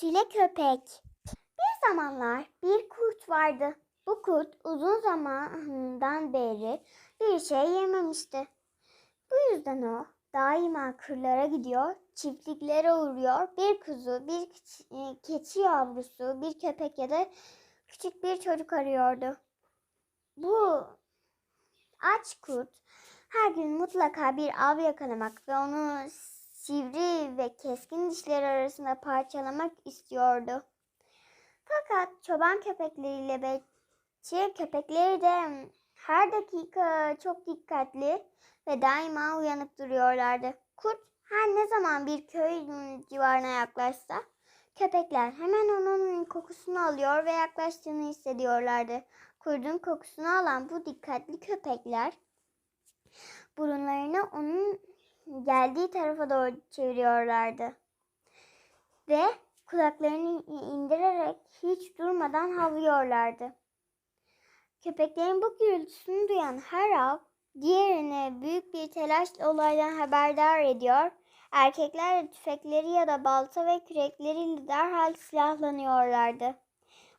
Kurt köpek. Bir zamanlar bir kurt vardı. Bu kurt uzun zamandan beri bir şey yememişti. Bu yüzden o daima kırlara gidiyor, çiftliklere uğruyor. Bir kuzu, bir keçi yavrusu, bir köpek ya da küçük bir çocuk arıyordu. Bu aç kurt her gün mutlaka bir av yakalamak ve onu sivri ve keskin dişleri arasında parçalamak istiyordu. Fakat çoban köpekleriyle bekçi köpekleri de her dakika çok dikkatli ve daima uyanık duruyorlardı. Kurt her ne zaman bir köy civarına yaklaşsa köpekler hemen onun kokusunu alıyor ve yaklaştığını hissediyorlardı. Kurdun kokusunu alan bu dikkatli köpekler burunlarını onun geldiği tarafa doğru çeviriyorlardı. Ve kulaklarını indirerek hiç durmadan havlıyorlardı. Köpeklerin bu gürültüsünü duyan her av diğerine büyük bir telaşla olaydan haberdar ediyor. Erkekler de tüfekleri ya da balta ve kürekleriyle derhal silahlanıyorlardı.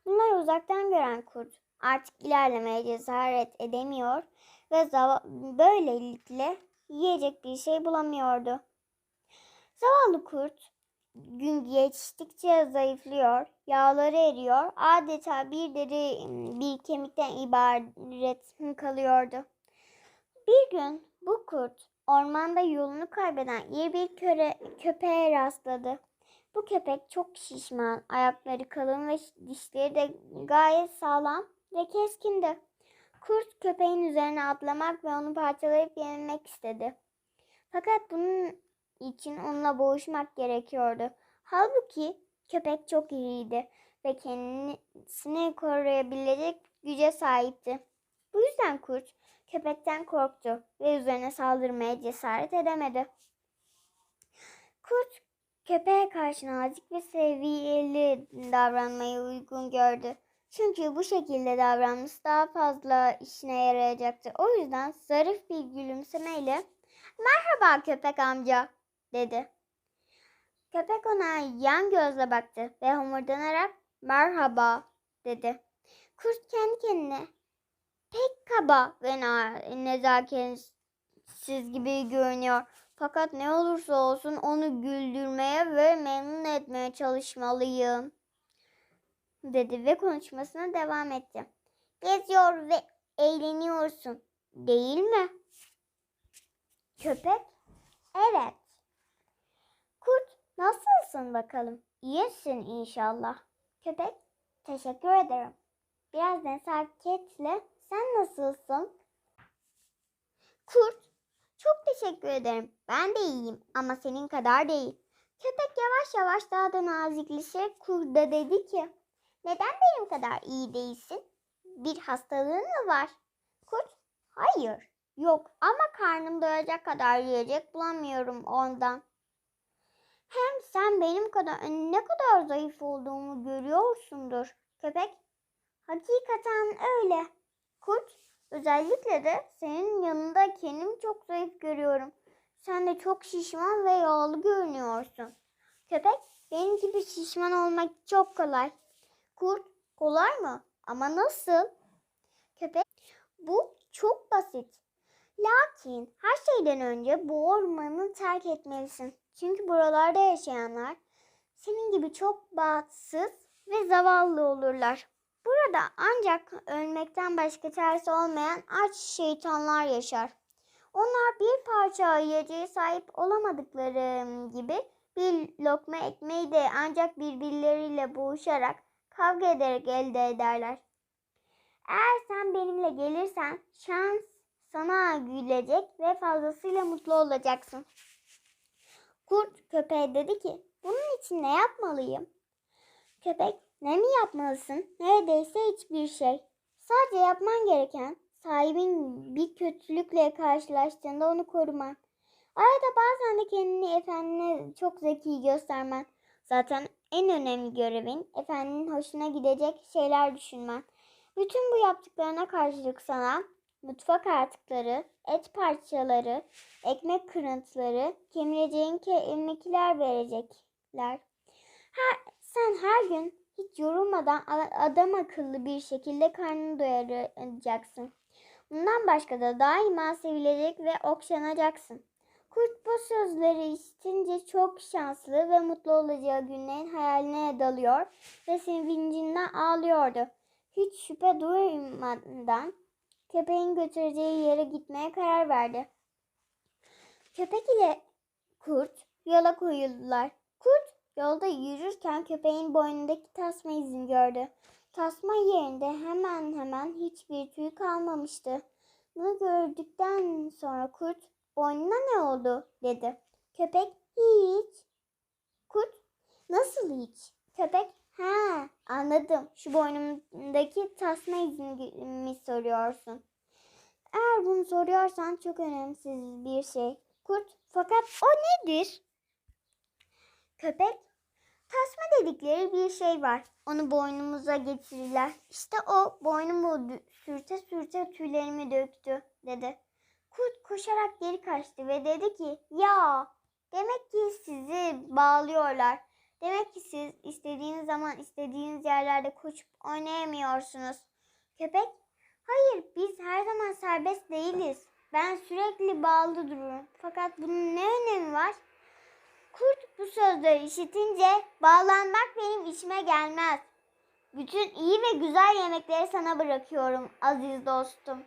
Bunları uzaktan gören kurt artık ilerlemeye cesaret edemiyor ve böylelikle yiyecek bir şey bulamıyordu. Zavallı kurt gün geçtikçe zayıflıyor, yağları eriyor, adeta bir deri bir kemikten ibaret kalıyordu. Bir gün bu kurt ormanda yolunu kaybeden iyi bir köre, köpeğe rastladı. Bu köpek çok şişman, ayakları kalın ve dişleri de gayet sağlam ve keskindi. Kurt köpeğin üzerine atlamak ve onu parçalayıp yemek istedi. Fakat bunun için onunla boğuşmak gerekiyordu. Halbuki köpek çok iyiydi ve kendisini koruyabilecek güce sahipti. Bu yüzden kurt köpekten korktu ve üzerine saldırmaya cesaret edemedi. Kurt köpeğe karşı nazik ve seviyeli davranmayı uygun gördü. Çünkü bu şekilde davranması daha fazla işine yarayacaktı. O yüzden zarif bir gülümsemeyle "Merhaba köpek amca." dedi. Köpek ona yan gözle baktı ve homurdanarak "Merhaba." dedi. Kurt kendi kendine pek kaba ve nezaketsiz gibi görünüyor. Fakat ne olursa olsun onu güldürmeye ve memnun etmeye çalışmalıyım dedi ve konuşmasına devam etti. Geziyor ve eğleniyorsun değil mi? Köpek evet. Kurt nasılsın bakalım? İyisin inşallah. Köpek teşekkür ederim. Biraz nezaketle sen nasılsın? Kurt çok teşekkür ederim. Ben de iyiyim ama senin kadar değil. Köpek yavaş yavaş daha da nazikleşerek kurda dedi ki neden benim kadar iyi değilsin? Bir hastalığın mı var? Kurt, hayır, yok ama karnım doyacak kadar yiyecek bulamıyorum ondan. Hem sen benim kadar ne kadar zayıf olduğumu görüyorsundur. Köpek, hakikaten öyle. Kurt, özellikle de senin yanında kendimi çok zayıf görüyorum. Sen de çok şişman ve yağlı görünüyorsun. Köpek, benim gibi şişman olmak çok kolay. Kurt kolay mı? Ama nasıl? Köpek bu çok basit. Lakin her şeyden önce bu ormanı terk etmelisin. Çünkü buralarda yaşayanlar senin gibi çok bahtsız ve zavallı olurlar. Burada ancak ölmekten başka çaresi olmayan aç şeytanlar yaşar. Onlar bir parça yiyeceğe sahip olamadıkları gibi bir lokma ekmeği de ancak birbirleriyle boğuşarak kavga ederek elde ederler. Eğer sen benimle gelirsen şans sana gülecek ve fazlasıyla mutlu olacaksın. Kurt köpeğe dedi ki bunun için ne yapmalıyım? Köpek ne mi yapmalısın? Neredeyse hiçbir şey. Sadece yapman gereken sahibin bir kötülükle karşılaştığında onu koruman. Arada bazen de kendini efendine çok zeki göstermen. Zaten en önemli görevin efendinin hoşuna gidecek şeyler düşünmen. Bütün bu yaptıklarına karşılık sana mutfak artıkları, et parçaları, ekmek kırıntıları, kemireceğin kemikiler verecekler. Her, sen her gün hiç yorulmadan adam akıllı bir şekilde karnını doyuracaksın. Bundan başka da daima sevilecek ve okşanacaksın. Kurt bu sözleri işitince çok şanslı ve mutlu olacağı günlerin hayaline dalıyor ve sevincinden ağlıyordu. Hiç şüphe duymadan köpeğin götüreceği yere gitmeye karar verdi. Köpek ile kurt yola koyuldular. Kurt yolda yürürken köpeğin boynundaki tasma izini gördü. Tasma yerinde hemen hemen hiçbir tüy kalmamıştı. Bunu gördükten sonra kurt boynuna ne oldu dedi. Köpek hiç. Kurt nasıl hiç? Köpek ha anladım şu boynumdaki tasma izini mi soruyorsun? Eğer bunu soruyorsan çok önemsiz bir şey. Kurt fakat o nedir? Köpek tasma dedikleri bir şey var. Onu boynumuza getirirler. İşte o boynumu sürte sürte tüylerimi döktü dedi. Kurt koşarak geri kaçtı ve dedi ki ya demek ki sizi bağlıyorlar. Demek ki siz istediğiniz zaman istediğiniz yerlerde koşup oynayamıyorsunuz. Köpek hayır biz her zaman serbest değiliz. Ben sürekli bağlı dururum. Fakat bunun ne önemi var? Kurt bu sözleri işitince bağlanmak benim işime gelmez. Bütün iyi ve güzel yemekleri sana bırakıyorum aziz dostum.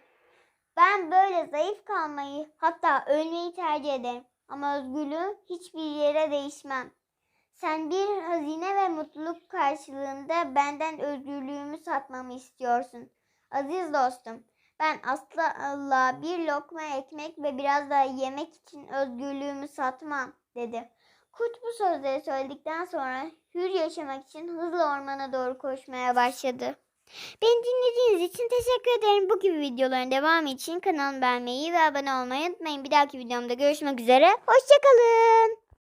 Ben böyle zayıf kalmayı hatta ölmeyi tercih ederim. Ama özgürlüğüm hiçbir yere değişmem. Sen bir hazine ve mutluluk karşılığında benden özgürlüğümü satmamı istiyorsun. Aziz dostum, ben asla bir lokma ekmek ve biraz daha yemek için özgürlüğümü satmam dedi. Kurt bu sözleri söyledikten sonra hür yaşamak için hızla ormana doğru koşmaya başladı. Beni dinlediğiniz için teşekkür ederim. Bu gibi videoların devamı için kanalımı beğenmeyi ve abone olmayı unutmayın. Bir dahaki videomda görüşmek üzere. Hoşçakalın.